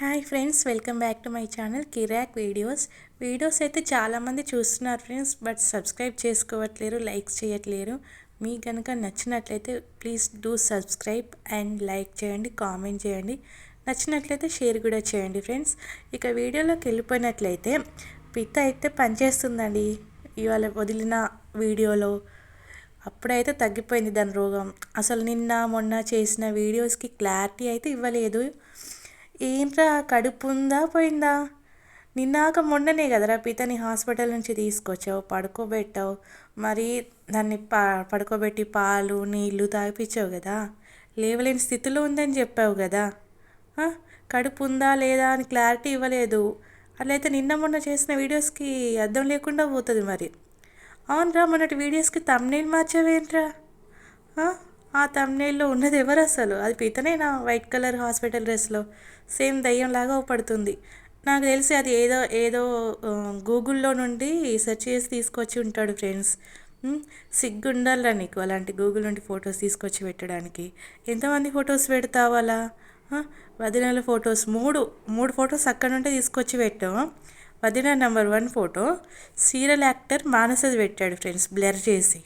Hi friends welcome back to my channel Kiraak videos videos అయితే చాలామంది చూస్తున్నారు friends but subscribe చేసుకోవట్లేరు likes చేయట్లేరు. మీకు కనుక నచ్చినట్లయితే please do subscribe and like చేయండి కామెంట్ చేయండి. నచ్చినట్లయితే షేర్ కూడా చేయండి ఫ్రెండ్స్ ఇక వీడియోలోకి వెళ్ళిపోయినట్లయితే పిత్త అయితే పనిచేస్తుందండి. ఇవాళ వదిలిన వీడియోలో అప్పుడైతే తగ్గిపోయింది దాని రోగం. అసలు నిన్న మొన్న చేసిన వీడియోస్కి క్లారిటీ అయితే ఇవ్వలేదు. ఏంట్రా కడుపు ఉందా పోయిందా? నిన్నాక మొన్ననే కదరా పితని హాస్పిటల్ నుంచి తీసుకొచ్చావు పడుకోబెట్టావు. మరి దాన్ని పా పడుకోబెట్టి పాలు నీళ్ళు తాగిపించావు కదా? లేవలేని స్థితిలో ఉందని చెప్పావు కదా? కడుపు ఉందా లేదా అని క్లారిటీ ఇవ్వలేదు. అట్లయితే నిన్న మొన్న చేసిన వీడియోస్కి అర్థం లేకుండా పోతుంది మరి. అవునరా మొన్నటి వీడియోస్కి తమ్నేల్ మార్చావేంట్రా? ఆ? తమ్నేల్లో ఉన్నది ఎవరు అసలు? అది పితనేనా వైట్ కలర్ హాస్పిటల్ డ్రెస్లో సేమ్ దయ్యంలాగా పడుతుంది. నాకు తెలిసి అది ఏదో ఏదో గూగుల్లో నుండి సెర్చ్ చేసి తీసుకొచ్చి ఉంటాడు ఫ్రెండ్స్ ఉమ్, సిగ్గుండాలిరా నీకు అలాంటి గూగుల్ నుండి ఫొటోస్ తీసుకొచ్చి పెట్టడానికి. ఎంతమంది ఫొటోస్ పెడతావు అలా? వదినల ఫొటోస్ మూడు. మూడు ఫొటోస్ అక్కడ నుండి తీసుకొచ్చి పెట్టాము వదిన number one photo serial actor మానసది పెట్టాడు ఫ్రెండ్స్ బ్లర్ చేసి.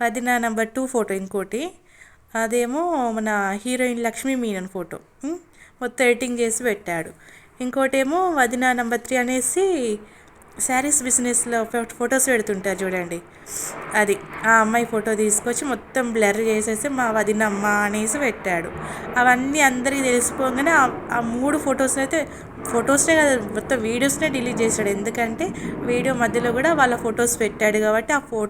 అది నా నెంబర్ టూ ఫోటో ఇంకోటి. అదేమో మన హీరోయిన్ లక్ష్మీ మీనన్ ఫోటో. మొత్తం ఎడిటింగ్ చేసి పెట్టాడు. ఇంకోటేమో వదిన నెంబర్ త్రీ అనేసి శారీస్ బిజినెస్లో ఫొటోస్ పెడుతుంటారు చూడండి. అది ఆ అమ్మాయి ఫోటో తీసుకొచ్చి మొత్తం బ్లర్ చేసేసి మా వదిన అమ్మ అనేసి పెట్టాడు. అవన్నీ అందరికీ తెలిసిపోగానే ఆ- మూడు ఫొటోస్ అయితే ఫొటోస్నే కదా మొత్తం వీడియోస్నే డిలీట్ చేశాడు. ఎందుకంటే వీడియో మధ్యలో కూడా వాళ్ళ ఫొటోస్ పెట్టాడు కాబట్టి ఆ ఫో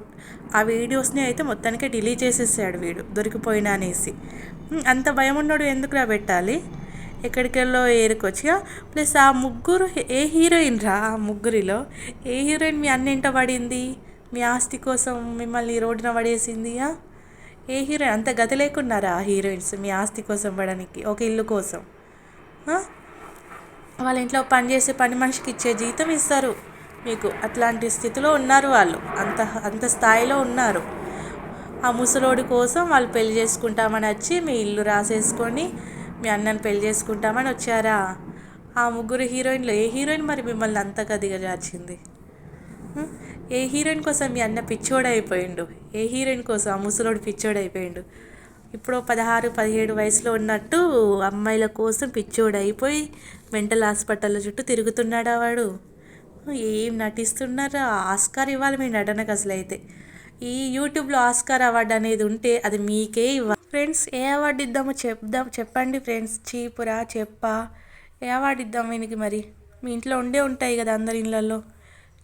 ఆ వీడియోస్ని అయితే మొత్తానికి డిలీట్ చేసేసాడు వీడు దొరికిపోయినా అనేసి. అంత భయం ఉన్నాడు ఎందుకురా పెట్టాలి? ఎక్కడికెళ్ళో ఏరుకొచ్చిగా ప్లస్ ఆ ముగ్గురు ఏ హీరోయిన్ రా ఆ ముగ్గురిలో? ఏ హీరోయిన్ మీ అన్నింట పడింది? మీ ఆస్తి కోసం మిమ్మల్ని రోడ్డున పడేసింది ఏ హీరోయిన్? అంత గతి లేకున్నారా ఆ హీరోయిన్స్ మీ ఆస్తి కోసం పడడానికి ఒక ఇల్లు కోసం? వాళ్ళ ఇంట్లో పని చేసే పని మనిషికి ఇచ్చే జీతం ఇస్తారు. మీకు అట్లాంటి స్థితిలో ఉన్నారు వాళ్ళు. అంత అంత స్థాయిలో ఉన్నారు. ఆ ముసలోడి కోసం వాళ్ళు పెళ్ళి చేసుకుంటామని వచ్చి మీ ఇల్లు రాసేసుకొని మీ అన్నని పెళ్ళి చేసుకుంటామని వచ్చారా? ఆ ముగ్గురు హీరోయిన్లు ఏ హీరోయిన్ మరి మిమ్మల్ని అంతగా దిగజార్చింది? ఏ హీరోయిన్ కోసం మీ అన్న పిచ్చోడైపోయిండు? ఏ హీరోయిన్ కోసం ఆ ముసలోడు పిచ్చోడైపోయిండు? ఇప్పుడు పదహారు పదిహేడు వయసులో ఉన్నట్టు అమ్మాయిల కోసం పిచ్చోడైపోయి మెంటల్ హాస్పిటల్ చుట్టూ తిరుగుతున్నాడా వాడు? ఏం నటిస్తున్నారా? ఆస్కార్ ఇవ్వాలి మీ నటనకు అసలు అయితే ఈ యూట్యూబ్లో ఆస్కార్ అవార్డు అనేది ఉంటే అది మీకే ఇవ్వాలి. ఫ్రెండ్స్ ఏ అవార్డు ఇద్దామో చెప్దాం చెప్పండి ఫ్రెండ్స్. చీపురా చెప్పా. ఏ అవార్డు ఇద్దాం వీనికి మరి? మీ ఇంట్లో ఉండే ఉంటాయి కదా అందరి ఇళ్ళల్లో.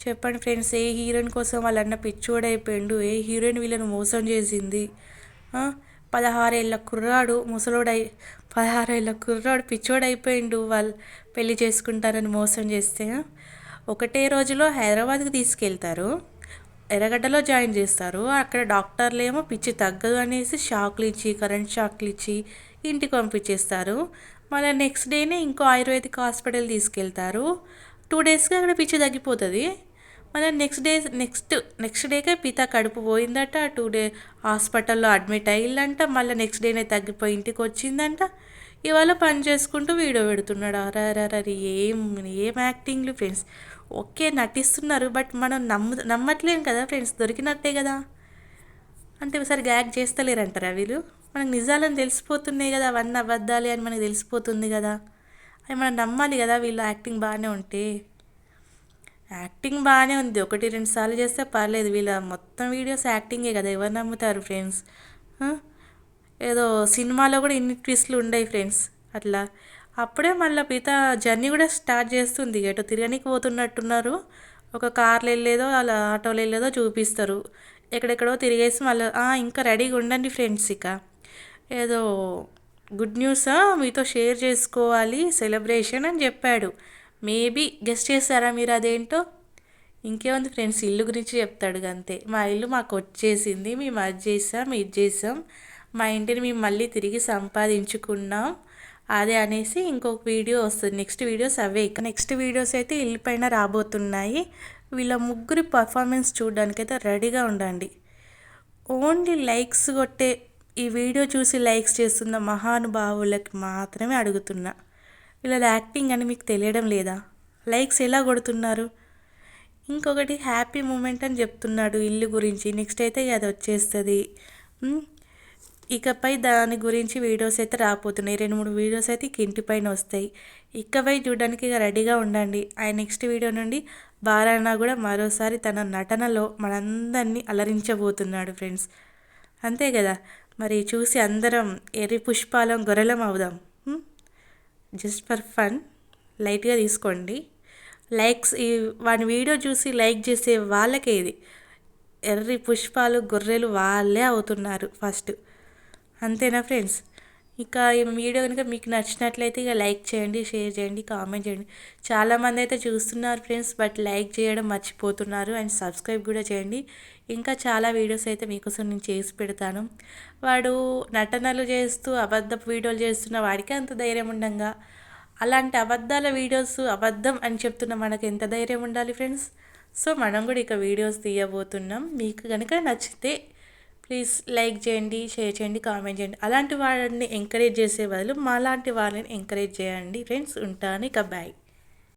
చెప్పండి ఫ్రెండ్స్ ఏ హీరోయిన్ కోసం వాళ్ళన్న పిచ్చోడైపోయిండు? ఏ హీరోయిన్ వీళ్ళని మోసం చేసింది? పదహారేళ్ళ కుర్రాడు ముసలోడై పదహారేళ్ళ కుర్రాడు పిచ్చోడైపోయిండు వాళ్ళు పెళ్ళి చేసుకుంటారని మోసం చేస్తే ఒకటే రోజులో హైదరాబాద్కి తీసుకెళ్తారు. ఎర్రగడ్డలో జాయిన్ చేస్తారు. అక్కడ డాక్టర్లు ఏమో పిచ్చి తగ్గదు అనేసి షాక్లు ఇచ్చి కరెంట్ షాక్లు ఇచ్చి ఇంటికి పంపించేస్తారు. మళ్ళీ నెక్స్ట్ డేనే ఇంకో ఆయుర్వేదిక్ హాస్పిటల్ తీసుకెళ్తారు. టూ డేస్కి అక్కడ పిచ్చి తగ్గిపోతుంది. మళ్ళీ నెక్స్ట్ డే నెక్స్ట్ నెక్స్ట్ డేకే పిత కడుపు పోయిందట. టూ డే హాస్పిటల్లో అడ్మిట్ అయ్యిందంట మళ్ళీ నెక్స్ట్ డేనే తగ్గిపోయి ఇంటికి వచ్చిందంట ఇవాళ పని చేసుకుంటూ వీడియో పెడుతున్నాడు. అరే ఏం ఏం యాక్టింగ్లు ఫ్రెండ్స్. ఓకే నటిస్తున్నారు బట్ మనం నమ్ము నమ్మట్లేం కదా ఫ్రెండ్స్? దొరికినట్టే కదా. అంటే ఒకసారి గ్యాగ్ చేస్తలేరంటారా వీళ్ళు? మనకు నిజాలని తెలిసిపోతున్నాయి కదా అవన్నీ అబద్ధాలి అని మనకు తెలిసిపోతుంది కదా. అవి మనం నమ్మాలి కదా వీళ్ళు యాక్టింగ్ బాగానే ఉంటే. యాక్టింగ్ బాగానే ఉంది. ఒకటి రెండు సార్లు చేస్తే పర్లేదు. వీళ్ళ మొత్తం వీడియోస్ యాక్టింగే కదా. ఎవరు నమ్ముతారు ఫ్రెండ్స్? ఏదో సినిమాలో కూడా ఇన్ని ట్విస్ట్లు ఉండయి ఫ్రెండ్స్. అట్లా అప్పుడే మళ్ళీ మిగతా జర్నీ కూడా స్టార్ట్ చేస్తుంది. ఎటో తిరగనికి పోతున్నట్టున్నారు. ఒక కార్లు వెళ్ళేదో అలా ఆటోలో వెళ్ళేదో చూపిస్తారు. ఎక్కడెక్కడో తిరిగేసి మళ్ళీ ఇంకా రెడీగా ఉండండి ఫ్రెండ్స్ ఇక. ఏదో గుడ్ న్యూసా? మీతో షేర్ చేసుకోవాలి సెలబ్రేషన్ అని చెప్పాడు. మేబీ గెస్ట్ చేస్తారా మీరు అదేంటో? ఇంకేముంది ఫ్రెండ్స్ ఇల్లు గురించి చెప్తాడు అంతే మా ఇల్లు మాకు వచ్చేసింది మేము అది చేసాం ఇది చేసాం. మా ఇంటిని మేము మళ్ళీ తిరిగి సంపాదించుకున్నాం. అదే అనేసి ఇంకొక వీడియో వస్తుంది. నెక్స్ట్ వీడియోస్ అవే నెక్స్ట్ వీడియోస్ అయితే ఇల్లు పైన రాబోతున్నాయి. వీళ్ళ ముగ్గురి పర్ఫార్మెన్స్ చూడడానికైతే రెడీగా ఉండండి. ఓన్లీ లైక్స్ కొట్టే ఈ వీడియో చూసి లైక్స్ చేస్తున్న మహానుభావులకి మాత్రమే అడుగుతున్నా. వీళ్ళ యాక్టింగ్ అని మీకు తెలియడం లేదా? లైక్స్ ఎలా కొడుతున్నారు? ఇంకొకటి హ్యాపీ మూమెంట్ అని చెప్తున్నాడు ఇల్లు గురించి. నెక్స్ట్ అయితే అది వచ్చేస్తుంది. ఇకపై దాని గురించి వీడియోస్ అయితే రాపోతున్నాయి రెండు మూడు వీడియోస్ అయితే ఇక ఇంటి పైన వస్తాయి. ఇకపై చూడడానికి ఇక రెడీగా ఉండండి. ఆ నెక్స్ట్ వీడియో నుండి బారానా కూడా మరోసారి తన నటనలో మనందరినీ అలరించబోతున్నాడు ఫ్రెండ్స్. అంతే కదా? మరి చూసి అందరం ఎర్రి పుష్పాలం గొర్రెలం అవుదాం. జస్ట్ ఫర్ ఫన్ లైట్గా తీసుకోండి. లైక్స్ ఈ వాని వీడియో చూసి లైక్ చేసే వాళ్ళకే ఇది. ఎర్రి పుష్పాలు గొర్రెలు వాళ్ళే అవుతున్నారు ఫస్ట్. అంతేనా ఫ్రెండ్స్? ఇక ఈ వీడియో కనుక మీకు నచ్చినట్లయితే ఇక లైక్ చేయండి షేర్ చేయండి కామెంట్ చేయండి. చాలామంది అయితే చూస్తున్నారు ఫ్రెండ్స్ బట్ లైక్ చేయడం మర్చిపోతున్నారు అండ్ సబ్స్క్రైబ్ కూడా చేయండి. ఇంకా చాలా వీడియోస్ అయితే మీకోసం నేను చేసి పెడతాను. వాడు నటనలు చేస్తూ అబద్ధపు వీడియోలు చేస్తున్న వాడికి అంత ధైర్యం ఉండంగా. అలాంటి అబద్ధాల వీడియోస్ అబద్ధం అని చెప్తున్న మనకు ఎంత ధైర్యం ఉండాలి ఫ్రెండ్స్? సో మనం కూడా ఇక వీడియోస్ తీయబోతున్నాం. మీకు కనుక నచ్చితే ప్లీజ్ లైక్ చేయండి షేర్ చేయండి కామెంట్ చేయండి. అలాంటి వాళ్ళని ఎంకరేజ్ చేసే బదులు మాలాంటి వాళ్ళని ఎంకరేజ్ చేయండి. ఫ్రెండ్స్ ఉంటాను ఇక బాయ్